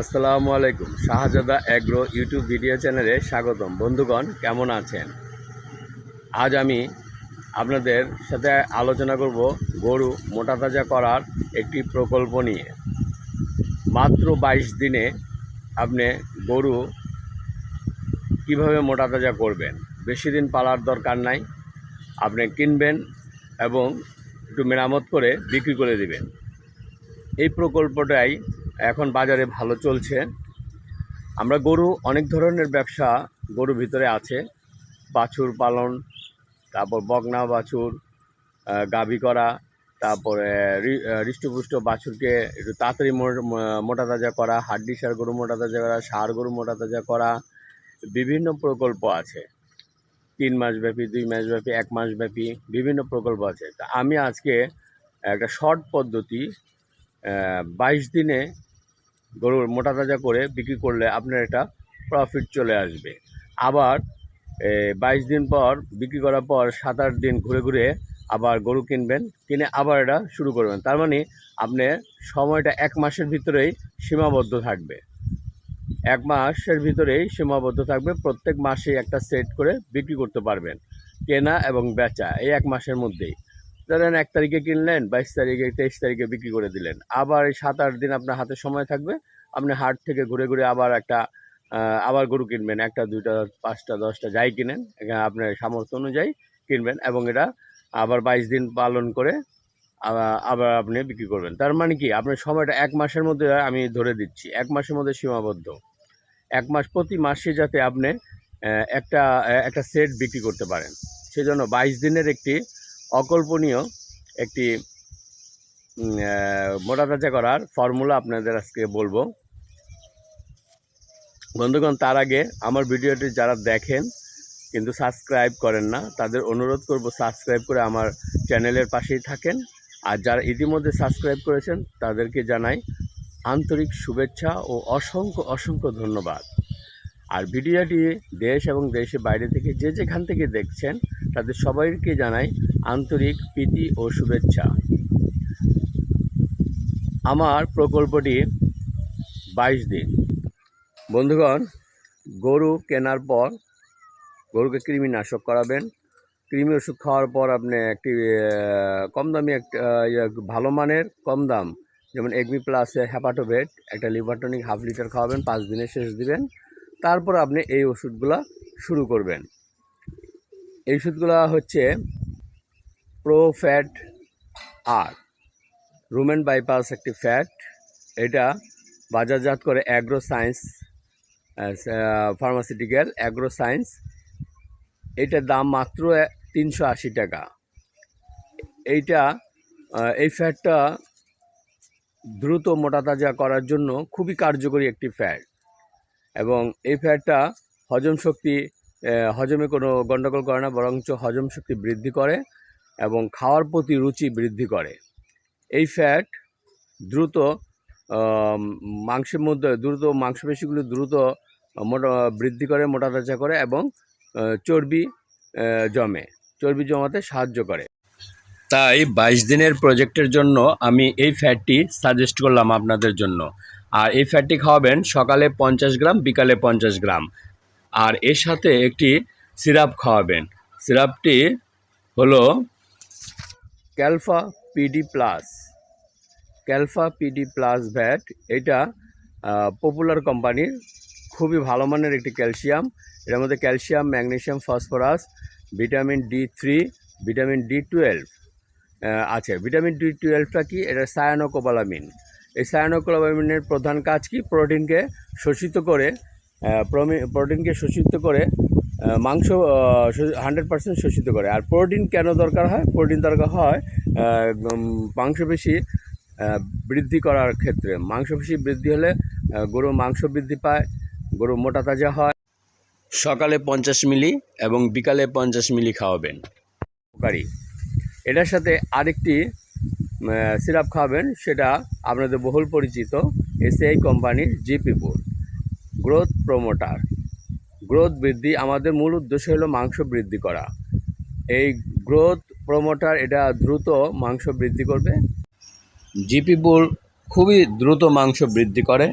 আসসালামু আলাইকুম। শাহজাদা agro YouTube video চ্যানেলে স্বাগতম। বন্ধুগণ, কেমন আছেন? আজ আমি আপনাদের সাথে আলোচনা করব গরু মোটা তাজা করার একটি প্রকল্প নিয়ে। মাত্র বাইশ দিনে আপনি গরু কীভাবে মোটা তাজা করবেন? বেশি দিন পালার দরকার নাই। আপনি কিনবেন এবং একটু মেরামত করে বিক্রি করে দিবেন। এই প্রকল্পটাই এখন বাজারে ভালো চলছে। আমরা গরু অনেক ধরনের ব্যবসা গরুর ভিতরে আছে। বাছুর পালন, তারপর বগনা বাছুর গাভী করা, তারপরে হৃষ্টপুষ্ট বাছুরকে একটু তাড়াতাড়ি মোটা তাজা করা, হাড্ডি সার গরু মোটা তাজা করা, সার গরু মোটা তাজা করা, বিভিন্ন প্রকল্প আছে। তিন মাস ব্যাপী, দুই মাস ব্যাপী, এক মাস ব্যাপী বিভিন্ন প্রকল্প আছে। তা আমি আজকে একটা শর্ট পদ্ধতি বাইশ দিনে গরুর মোটা তাজা করে বিক্রি করলে আপনার একটা প্রফিট চলে আসবে। আবার বাইশ দিন পর বিক্রি করার পর সাত আট দিন ঘুরে ঘুরে আবার গরু কিনবেন, কিনে আবার এটা শুরু করবেন। তার মানে আপনি সময়টা এক মাসের ভিতরেই সীমাবদ্ধ থাকবে। এক মাসের ভিতরেই সীমাবদ্ধ থাকবে, প্রত্যেক মাসে একটা সেট করে বিক্রি করতে পারবেন, কেনা এবং বেচা, এই এক মাসের মধ্যেই। ধরেন এক তারিখে কিনলেন, বাইশ তারিখে, তেইশ তারিখে বিক্রি করে দিলেন। আবার এই সাত, আট দিন আপনার হাতে সময় থাকবে, আপনি হাট থেকে ঘুরে ঘুরে আবার একটা আবার গরু কিনবেন। একটা, দুইটা, পাঁচটা, দশটা যাই কিনেন আপনার সামর্থ্য অনুযায়ী কিনবেন এবং এটা আবার বাইশ দিন পালন করে আবার আপনি বিক্রি করবেন। তার মানে কি? আপনার সময়টা এক মাসের মধ্যে আমি ধরে দিচ্ছি। এক মাসের মধ্যে সীমাবদ্ধ। এক মাস প্রতি মাসে যাতে আপনি একটা একটা সেট বিক্রি করতে পারেন। সেজন্য বাইশ দিনের একটি অকল্পনীয় একটি মোটা তাজা করার ফর্মুলা আপনাদের আজকে বলব। বন্ধুগণ, তার আগে আমার ভিডিওটি যারা দেখেন কিন্তু সাবস্ক্রাইব করেন না, তাদের অনুরোধ করব সাবস্ক্রাইব করে আমার চ্যানেলের পাশেই থাকেন। আর যারা ইতিমধ্যে সাবস্ক্রাইব করেছেন, তাদেরকে জানাই আন্তরিক শুভেচ্ছা ও অসংখ্য অসংখ্য ধন্যবাদ। আর ভিডিওটি দেশ এবং দেশের বাইরে থেকে যে যেখান থেকে দেখছেন, তাদের সবাইকে জানাই আন্তরিক প্রীতি ও শুভেচ্ছা। আমার প্রকল্পটি বাইশ দিন। বন্ধুগণ, গরু কেনার পর গরুকে কৃমিনাশক করাবেন। কৃমি ওষুধ খাওয়ার পর আপনি একটি কম দামি একটা ভালো মানের কম দাম, যেমন এগমি প্লাসে হ্যাপাটোভেট একটা লিভারটনিক হাফ লিটার খাওয়াবেন, পাঁচ দিনে শেষ দিবেন। তারপর আপনি এই ওষুধগুলা শুরু করবেন। এই ওষুধগুলা হচ্ছে প্রো ফ্যাট আর, রুমেন বাইপাস একটি ফ্যাট। এটা বাজারজাত করে agro science pharmaceutical agro science. এটার দাম মাত্র তিনশো আশি টাকা। এইটা এই ফ্যাটটা দ্রুত মোটা তাজা করার জন্য খুবই কার্যকরী একটি ফ্যাট। এবং এই ফ্যাটটা হজম শক্তি হজমে কোনো গণ্ডগোল করে না, বরঞ্চ হজম শক্তি বৃদ্ধি করে। এবং খাওয়ার প্রতি রুচি বৃদ্ধি করে। এই ফ্যাট দ্রুত মাংসের মধ্যে দ্রুত, মাংসপেশিগুলো দ্রুত, মোটা, বৃদ্ধি করে মোটা তাজা করে এবং চর্বি জমে। চর্বি জমাতে সাহায্য করে। তাই বাইশ দিনের প্রজেক্টের জন্য আমি এই ফ্যাটটি সাজেস্ট করলাম আপনাদের জন্য। আর এই ফ্যাটটি খাওয়াবেন সকালে পঞ্চাশ গ্রাম, বিকালে পঞ্চাশ গ্রাম। আর এর সাথে একটি সিরাপ খাওয়াবেন। সিরাপটি হলো Calfa PD plus. Calfa PD plus vet, এটা পপুলার কোম্পানির খুবই ভালো মানের একটি ক্যালসিয়াম। এর মধ্যে calcium magnesium phosphorus, vitamin D three, vitamin D twelve আছে। ভিটামিন ডি টুয়েলভটা কি? এটা সায়ানোকোবালামিন। এই সায়ানোকোবালামিনের প্রধান কাজ কি? প্রোটিনকে শোষিত করে প্রোটিনকে শোষিত করে মাংস হান্ড্রেড পার্সেন্ট শোষিত করে। আর প্রোটিন কেন দরকার হয়? প্রোটিন দরকার হয় মাংসপেশি বৃদ্ধি করার ক্ষেত্রে। মাংসপেশি বৃদ্ধি হলে গরু মাংস বৃদ্ধি পায়, গরু মোটা তাজা হয়। সকালে পঞ্চাশ মিলি এবং বিকালে পঞ্চাশ মিলি খাওয়াবেন। উপকারী। এটার সাথে আরেকটি সিরাপ খাওয়াবেন, সেটা আপনাদের বহুল পরিচিত এসিআই কোম্পানির জিপিপুর গ্রোথ প্রমোটার গ্রোথ বৃদ্ধি, আমাদের মূল উদ্দেশ্য হলো মাংস বৃদ্ধি করা। এই গ্রোথ প্রমোটার এটা দ্রুত মাংস বৃদ্ধি করবে। জিপি বুল খুবই দ্রুত মাংস বৃদ্ধি করে।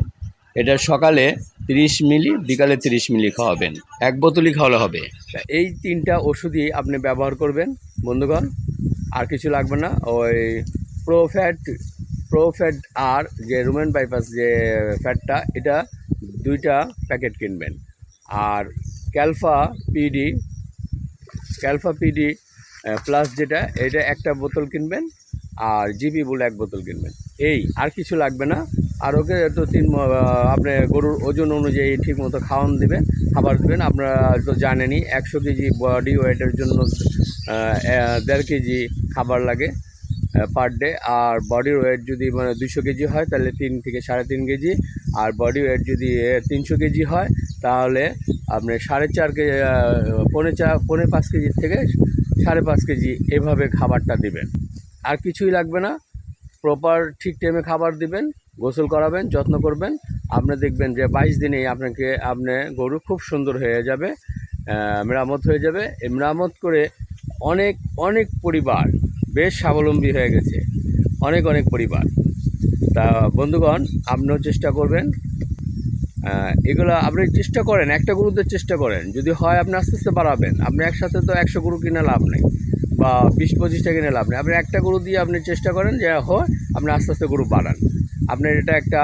এটা সকালে তিরিশ মিলি, বিকালে তিরিশ মিলি খাওয়াবেন। এক বোতলই খাওয়ালে হবে। এই তিনটা ওষুধই আপনি ব্যবহার করবেন, বন্ধুগণ। আর কিছু লাগবে না। ওই প্রোফ্যাট প্রোফ্যাট আর যে রুমেন বাইপাস যে ফ্যাটটা, এটা দুইটা প্যাকেট কিনবেন। আর Calfa PD Calfa PD plus যেটা, এটা একটা বোতল কিনবেন আর জিপি বলে এক বোতল কিনবেন। এই, আর কিছু লাগবে না। আর ওকে তো তিন আপনি গরুর ওজন অনুযায়ী ঠিক মতো খাওয়ান দেবেন খাবার দেবেন। আপনারা তো জানেনই, একশো কেজি বডি ওয়েটের জন্য দেড় কেজি খাবার লাগে পার ডে। আর বডি ওয়েট যদি মানে দুশো কেজি হয়, তাহলে তিন থেকে সাড়ে তিন কেজি। আর বডি ওয়েট যদি তিনশো কেজি হয় তাহলে আপনি সাড়ে চার কেজি পৌনে চার, পৌনে পাঁচ কেজির থেকে সাড়ে পাঁচ কেজি এভাবে খাবারটা দিবেন। আর কিছুই লাগবে না। প্রপার ঠিক টাইমে খাবার দিবেন, গোসল করাবেন, যত্ন করবেন। আপনি দেখবেন যে বাইশ দিনেই আপনাকে, আপনি গরু খুব সুন্দর হয়ে যাবে মেরামত হয়ে যাবে। মেরামত করে অনেক অনেক পরিবার বেশ স্বাবলম্বী হয়ে গেছে। অনেক অনেক পরিবার। তা বন্ধুগণ, আপনিও চেষ্টা করবেন এগুলো আপনি চেষ্টা করেন, একটা গরুতে চেষ্টা করেন। যদি হয়, আপনি আস্তে আস্তে বাড়াবেন। আপনি একসাথে তো একশো গরু কিনে লাভ নেই, বা বিশ, পঁচিশটা কিনে লাভ নেই। আপনি একটা গরু দিয়ে আপনি চেষ্টা করেন যে, হয়, আপনি আস্তে আস্তে গরু বাড়ান। আপনার এটা একটা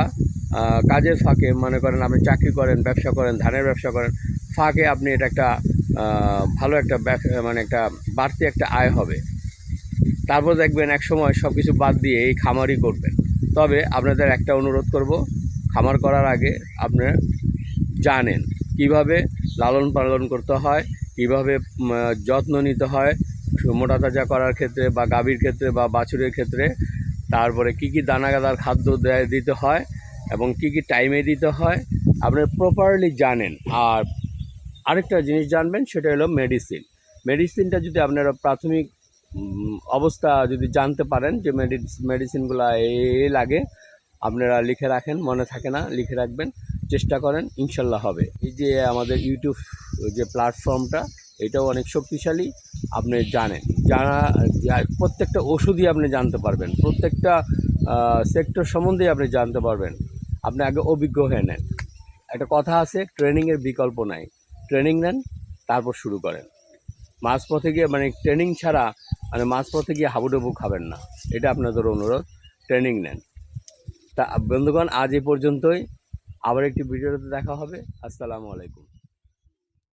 কাজের ফাঁকে মনে করেন আপনি চাকরি করেন, ব্যবসা করেন, ধানের ব্যবসা করেন, ফাঁকে আপনি এটা একটা ভালো একটা মানে একটা বাড়তি একটা আয় হবে। তারপর দেখবেন এক সময় সব কিছু বাদ দিয়ে এই খামারই করবেন। তবে আপনাদের একটা অনুরোধ করব খামার করার আগে আপনারা জানেন কীভাবে লালন পালন করতে হয়, কীভাবে যত্ন নিতে হয়, মোটা তাজা করার ক্ষেত্রে বা গাভীর ক্ষেত্রে বা বাছুরের ক্ষেত্রে, তারপরে কি কি দানাগাদার খাদ্য দেয়, দিতে হয় এবং কি কি টাইমে দিতে হয় আপনারা প্রপারলি জানেন। আর আরেকটা জিনিস জানবেন, সেটা হলো মেডিসিন মেডিসিনটা যদি আপনারা প্রাথমিক অবস্থা যদি জানতে পারেন যে মেডিসিনগুলো এ লাগে আপনারা লিখে রাখেন, মনে থাকে না, লিখে রাখবেন, চেষ্টা করেন, ইনশাল্লাহ হবে। এই যে আমাদের ইউটিউব যে প্ল্যাটফর্মটা এটাও অনেক শক্তিশালী, আপনি জানেন। জানা প্রত্যেকটা ওষুধই আপনি জানতে পারবেন, প্রত্যেকটা সেক্টর সম্বন্ধেই আপনি জানতে পারবেন। আপনি আগে অভিজ্ঞ হয়ে নেন। একটা কথা আছে ট্রেনিংয়ের বিকল্প নাই। ট্রেনিং নেন, তারপর শুরু করেন। মাঝপথে গিয়ে মানে ট্রেনিং ছাড়া মানে মাঝপথে গিয়ে হাবুডুবু খাবেন না। এটা আপনাদের অনুরোধ ট্রেনিং নেন। তা বন্ধুগণ আজ এই পর্যন্তই। আবার একটি ভিডিওতে দেখা হবে। আসসালামু আলাইকুম।